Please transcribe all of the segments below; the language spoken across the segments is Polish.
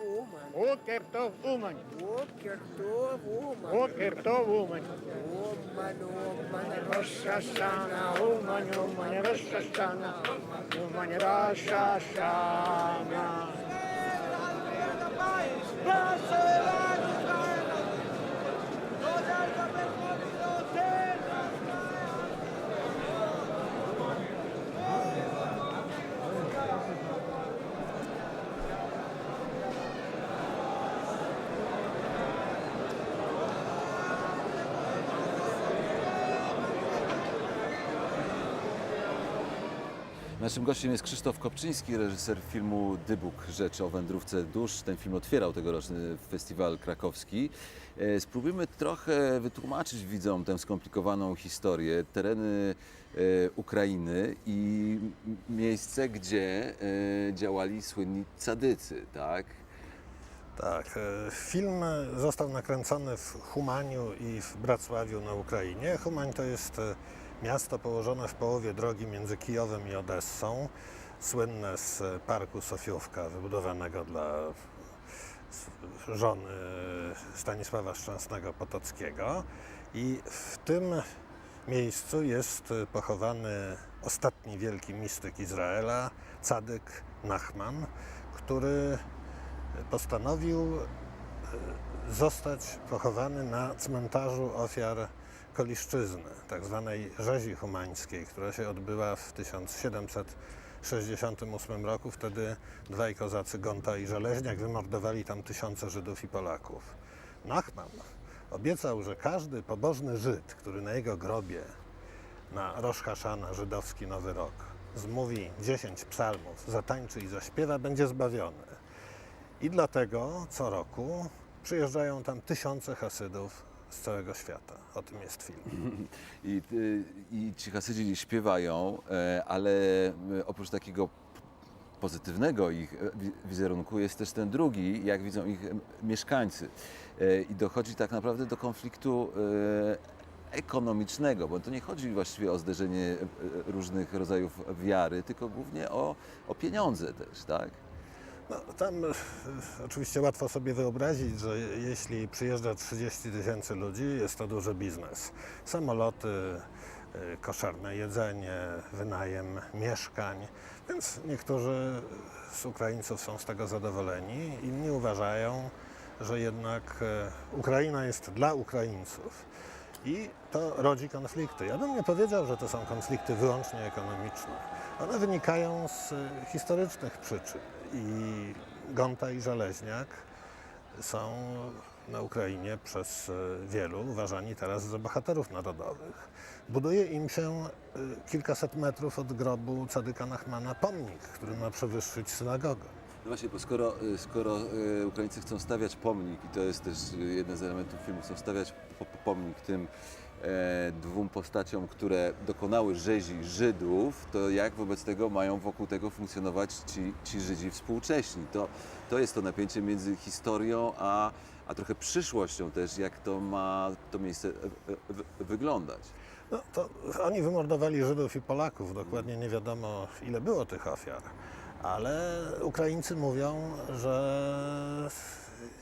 Умань. Укртов Умань. Укртов Умань. Укртов Умань. Умань, Умань, Рошашана, Умань, Умань, Рошашана, Умань, Рошашана. Naszym gościem jest Krzysztof Kopczyński, reżyser filmu Dybuk Rzecz o wędrówce dusz. Ten film otwierał tegoroczny festiwal krakowski. E, Spróbujmy trochę wytłumaczyć widzom tę skomplikowaną historię, tereny e, Ukrainy i miejsce, gdzie e, działali słynni cadycy, tak? Tak, film został nakręcony w Humaniu i w Bracławiu na Ukrainie. Humań to jest miasto położone w połowie drogi między Kijowem i Odessą, słynne z parku Sofiówka, wybudowanego dla żony Stanisława Szczęsnego Potockiego. I w tym miejscu jest pochowany ostatni wielki mistyk Izraela, cadyk Nachman, który postanowił e, zostać pochowany na cmentarzu ofiar Koliszczyzny, tak zwanej rzezi humańskiej, która się odbyła w 1768 roku. Wtedy dwaj kozacy Gonta i Żeleźniak wymordowali tam tysiące Żydów i Polaków. Nachman obiecał, że każdy pobożny Żyd, który na jego grobie na Rosh Hashana, żydowski Nowy Rok, zmówi 10 psalmów, zatańczy i zaśpiewa, będzie zbawiony. I dlatego co roku przyjeżdżają tam tysiące Hasydów z całego świata. O tym jest film. I, y, i ci Hasydzi śpiewają, e, ale e, oprócz takiego pozytywnego ich e, wi- wizerunku jest też ten drugi, jak widzą ich mieszkańcy. I dochodzi tak naprawdę do konfliktu ekonomicznego, bo to nie chodzi właściwie o zderzenie różnych rodzajów wiary, tylko głównie o, o pieniądze też, tak? No, tam e, oczywiście łatwo sobie wyobrazić, że jeśli przyjeżdża 30 tysięcy ludzi, jest to duży biznes. Samoloty, e, koszarne jedzenie, wynajem mieszkań. Więc niektórzy z Ukraińców są z tego zadowoleni, inni uważają, że jednak e, Ukraina jest dla Ukraińców. I to rodzi konflikty. Ja bym nie powiedział, że to są konflikty wyłącznie ekonomiczne. One wynikają z e, historycznych przyczyn. I Gonta i Żeleźniak są na Ukrainie przez e, wielu uważani teraz za bohaterów narodowych. Buduje im się e, kilkaset metrów od grobu Cadyka Nachmana pomnik, który ma przewyższyć synagogę. No właśnie, bo skoro, y, skoro y, Ukraińcy chcą stawiać pomnik, i to jest też jeden z elementów filmu, chcą stawiać po, po- pomnik tym e, dwóm postaciom, które dokonały rzezi Żydów, to jak wobec tego mają wokół tego funkcjonować ci, ci Żydzi współcześni? To, to jest to napięcie między historią, a, a trochę przyszłością też, jak to ma to miejsce e, e, wy- wyglądać. No, to oni wymordowali Żydów i Polaków, dokładnie nie wiadomo ile było tych ofiar, ale Ukraińcy mówią, że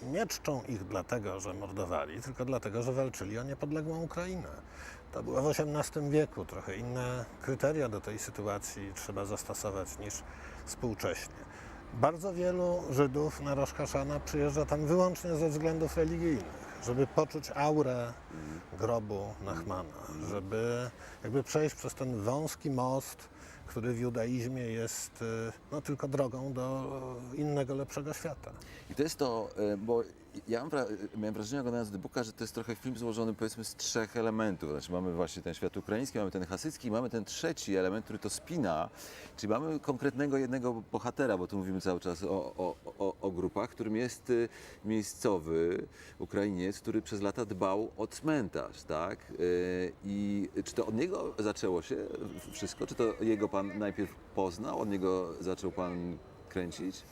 nie czczą ich dlatego, że mordowali, tylko dlatego, że walczyli o niepodległą Ukrainę. To było w XVIII wieku, trochę inne kryteria do tej sytuacji trzeba zastosować niż współcześnie. Bardzo wielu Żydów na Rosh Hashana przyjeżdża tam wyłącznie ze względów religijnych, żeby poczuć aurę grobu Nachmana, żeby jakby przejść przez ten wąski most, który w judaizmie jest y, no, tylko drogą do innego, lepszego świata. I to jest to, e, bo ja mam miałem wrażenie oglądając Dybuka, że to jest trochę film złożony powiedzmy z trzech elementów. Znaczy mamy właśnie ten świat ukraiński, mamy ten hasycki mamy ten trzeci element, który to spina, czyli mamy konkretnego jednego bohatera, bo tu mówimy cały czas o, o, o, o grupach, którym jest y, miejscowy Ukrainiec, który przez lata dbał o cmentarz, tak? Y, I czy to od niego zaczęło się wszystko? Czy to jego pan najpierw poznał, od niego zaczął pan kręcić?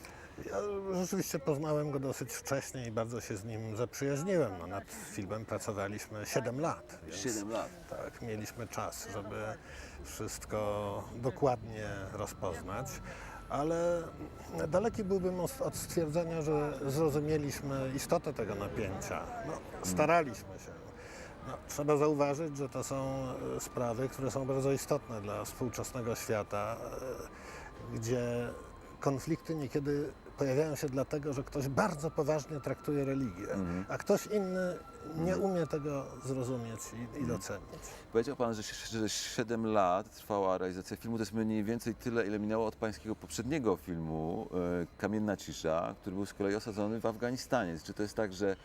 Ja rzeczywiście poznałem go dosyć wcześnie i bardzo się z nim zaprzyjaźniłem. No, nad filmem pracowaliśmy 7 lat. Więc... Siedem lat. Tak, mieliśmy czas, żeby wszystko dokładnie rozpoznać. ale daleki byłbym od, od stwierdzenia, że zrozumieliśmy istotę tego napięcia. No, staraliśmy się. No, trzeba zauważyć, że to są e, sprawy, które są bardzo istotne dla współczesnego świata, e, gdzie konflikty niekiedy pojawiają się dlatego, że ktoś bardzo poważnie traktuje religię, a ktoś inny nie umie tego zrozumieć i, i docenić. Powiedział Pan, że, że 7 lat trwała realizacja filmu. To jest mniej więcej tyle, ile minęło od Pańskiego poprzedniego filmu e, Kamienna Cisza, który był z kolei osadzony w Afganistanie. Czy to jest tak, że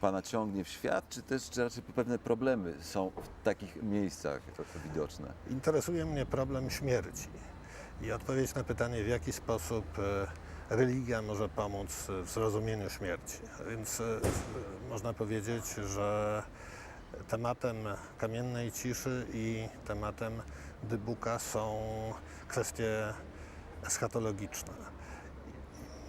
Pana ciągnie w świat, czy też czy raczej pewne problemy są w takich miejscach widoczne? Interesuje mnie problem śmierci i odpowiedź na pytanie, w jaki sposób e, religia może pomóc w zrozumieniu śmierci. Więc e, można powiedzieć, że tematem kamiennej ciszy i tematem dybuka są kwestie eschatologiczne.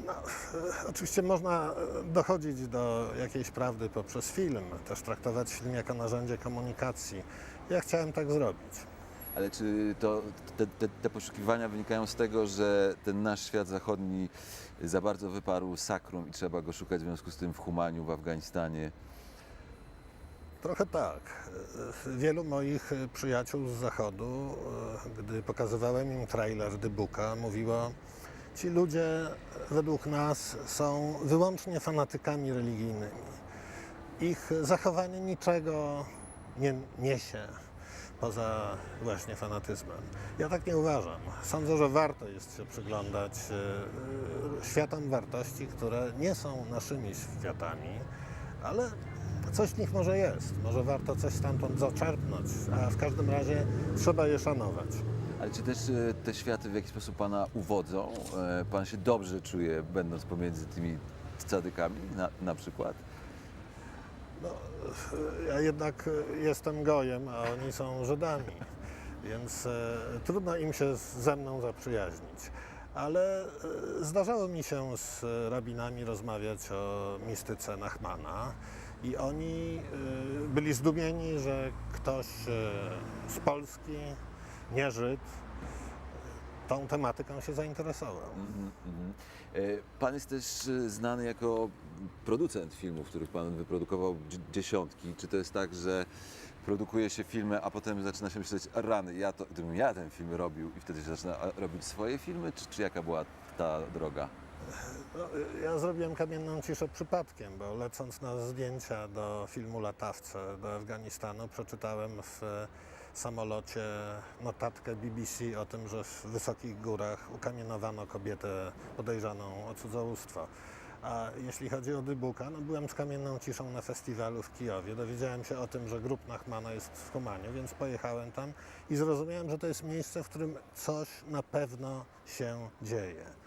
No, e, oczywiście można e, dochodzić do jakiejś prawdy poprzez film, też traktować film jako narzędzie komunikacji. Ja chciałem tak zrobić. Ale czy to, te, te, te poszukiwania wynikają z tego, że ten nasz świat zachodni za bardzo wyparł sakrum i trzeba go szukać w związku z tym w Humaniu, w Afganistanie? Trochę tak. Wielu moich przyjaciół z zachodu, gdy pokazywałem im trailer Dybuka, mówiło, ci ludzie według nas są wyłącznie fanatykami religijnymi. Ich zachowanie niczego nie niesie poza właśnie fanatyzmem. Ja tak nie uważam. Sądzę, że warto jest się przyglądać e, e, światom wartości, które nie są naszymi światami, ale coś w nich może jest. Może warto coś stamtąd zaczerpnąć, a w każdym razie trzeba je szanować. Ale czy też e, te światy w jakiś sposób Pana uwodzą? Pan się dobrze czuje, będąc pomiędzy tymi cadykami na, na przykład? No, ja jednak jestem gojem, a oni są Żydami, więc e, trudno im się ze mną zaprzyjaźnić. Ale e, zdarzało mi się z rabinami rozmawiać o mistyce Nachmana i oni e, byli zdumieni, że ktoś z Polski, nie Żyd, tą tematyką się zainteresował. Mhm, mhm. E, Pan jest też e, znany jako producent filmów, których Pan wyprodukował dzi- dziesiątki. Czy to jest tak, że produkuje się filmy, a potem zaczyna się myśleć, rany, ja to, gdybym ja ten film robił i wtedy się zaczyna robić swoje filmy, czy, czy jaka była ta droga? No, ja zrobiłem kamienną ciszę przypadkiem, bo lecąc na zdjęcia do filmu Latawce do Afganistanu, przeczytałem w e, samolocie notatkę BBC o tym, że w wysokich górach ukamienowano kobietę podejrzaną o cudzołóstwo. A jeśli chodzi o Dybuka, no byłem z kamienną ciszą na festiwalu w Kijowie. Dowiedziałem się o tym, że grup Nachmana jest w Humaniu, więc pojechałem tam i zrozumiałem, że to jest miejsce, w którym coś na pewno się dzieje.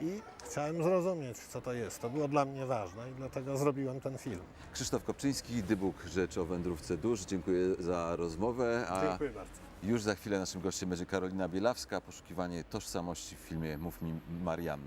I chciałem zrozumieć, co to jest. To było dla mnie ważne i dlatego zrobiłem ten film. Krzysztof Kopczyński, Dybuk Rzecz o Wędrówce Dusz. Dziękuję za rozmowę. A bardzo. już za chwilę naszym gościem będzie Karolina Bielawska, poszukiwanie tożsamości w filmie Mów mi Marianna.